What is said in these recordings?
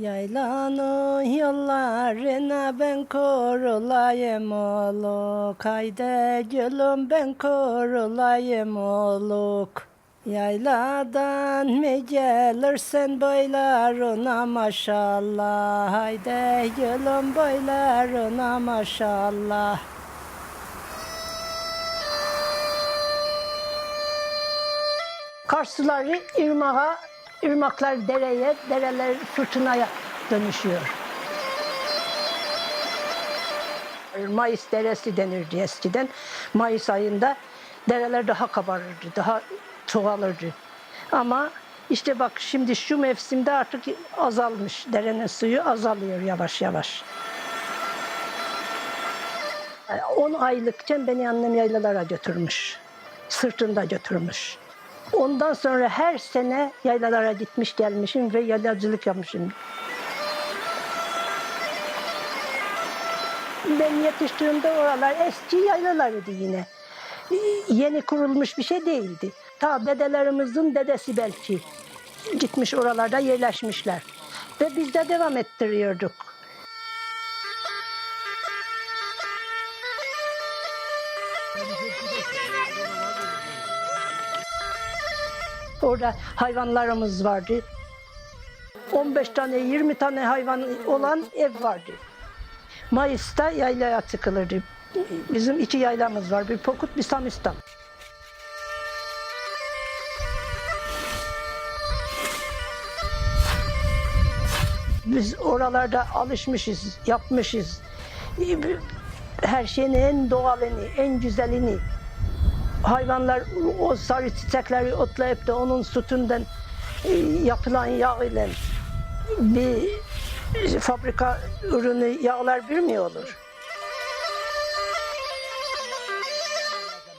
Yaylanın yollarına ben korulayım oluk Haydi gülüm ben korulayım oluk Yayladan mı gelirsen boylarına maşallah. Haydi gülüm boylarına maşallah. Karsıları ırmağa, ırmaklar dereye, dereler fırtınaya dönüşüyor. Mayıs deresi denirdi eskiden. Mayıs ayında dereler daha kabarırdı, daha çoğalırdı. Ama işte bak şimdi şu mevsimde artık azalmış. Derenin suyu azalıyor yavaş yavaş. 10 aylıkken beni annem yaylalara götürmüş. Sırtında götürmüş. Ondan sonra her sene yaylalara gitmiş gelmişim ve yaylacılık yapmışım. Ben yetiştiğimde oralar eski yaylalarıydı yine. Yeni kurulmuş bir şey değildi. Ta dedelerimizin dedesi belki gitmiş oralarda yerleşmişler. Ve biz de devam ettiriyorduk. Orada hayvanlarımız vardı. 15 tane 20 tane hayvan olan ev vardı. Mayıs'ta yaylaya çıkılırdı. Bizim iki yaylamız var. Bir Pokut bir Samistan. Biz oralarda alışmışız, yapmışız. Her şeyin en doğalını, en güzelini hayvanlar o sarı çiçekleri otlayıp da onun sütünden e, yapılan yağ ile bir fabrika ürünü yağlar bir mi olur?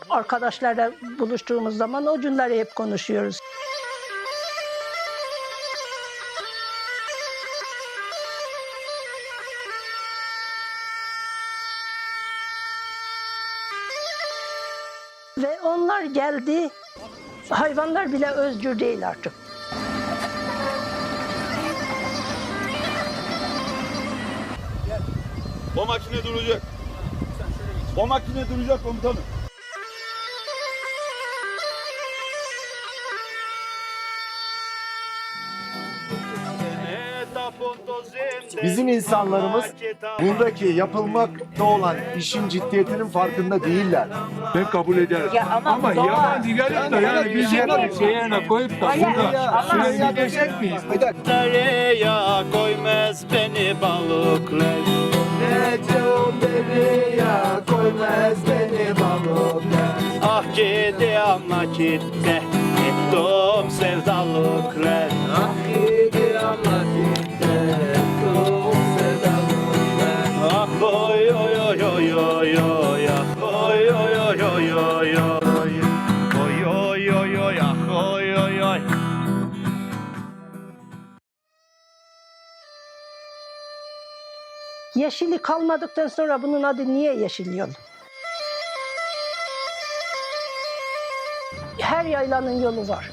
Arkadaşlarla buluştuğumuz zaman o günleri hep konuşuyoruz. Ve onlar geldi. Hayvanlar bile özgür değil artık. O makine duracak. O makine duracak komutanım. Bizim insanlarımız buradaki yapılmakta olan işin ciddiyetinin farkında değiller. Ben kabul ederim. Ya ama ama yabancı gelip de yani biz yaparız şey yerine koyup da Hayır, burada sürekli diyecek miyiz? Derya koymaz beni balıklar. Ah gidi ama gitti. Ettim sevdalıklar Yeşili kalmadıktan sonra bunun adı niye yeşil yol? Her yaylanın yolu var.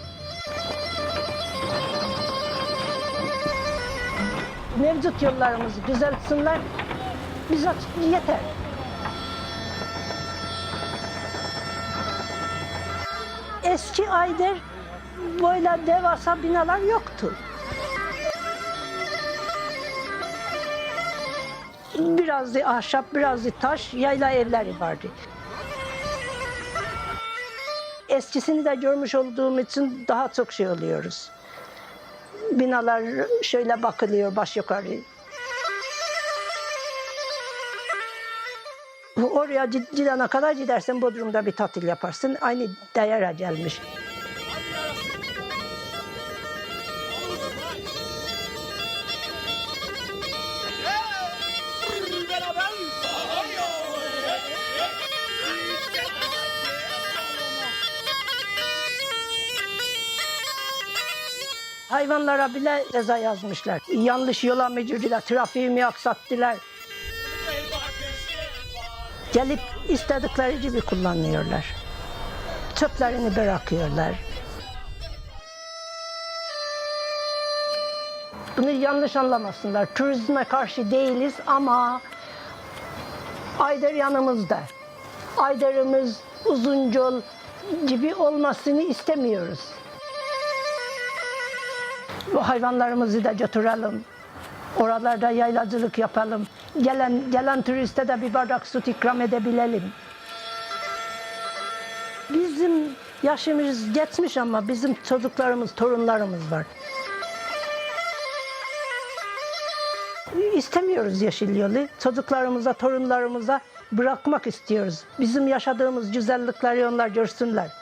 Mevcut yollarımızı düzeltsinler, bize yeter. Eski aydır böyle devasa binalar yoktu. Biraz da ahşap, biraz da taş, yayla evleri vardı. Eskisini de görmüş olduğum için daha çok şey oluyoruz. Binalar şöyle bakılıyor baş yukarı. Oraya gid- gidene kadar gidersen Bodrum'da bir tatil yaparsın. Aynı değere gelmiş. Hayvanlara bile ceza yazmışlar. Yanlış yola mı girdiler, trafiği aksattılar? Gelip istedikleri gibi kullanıyorlar. Çöplerini bırakıyorlar. Bunu yanlış anlamasınlar. Turizme karşı değiliz ama Ayder yanımızda. Ayderimiz Uzuncol gibi olmasını istemiyoruz. Bu hayvanlarımızı da götürelim. Oralarda yaylacılık yapalım. Gelen gelen turiste de bir bardak süt ikram edebilelim. Bizim yaşımız geçmiş ama bizim çocuklarımız, torunlarımız var. İstemiyoruz yeşil yolu. Çocuklarımıza, torunlarımıza bırakmak istiyoruz. Bizim yaşadığımız güzellikleri onlar görsünler.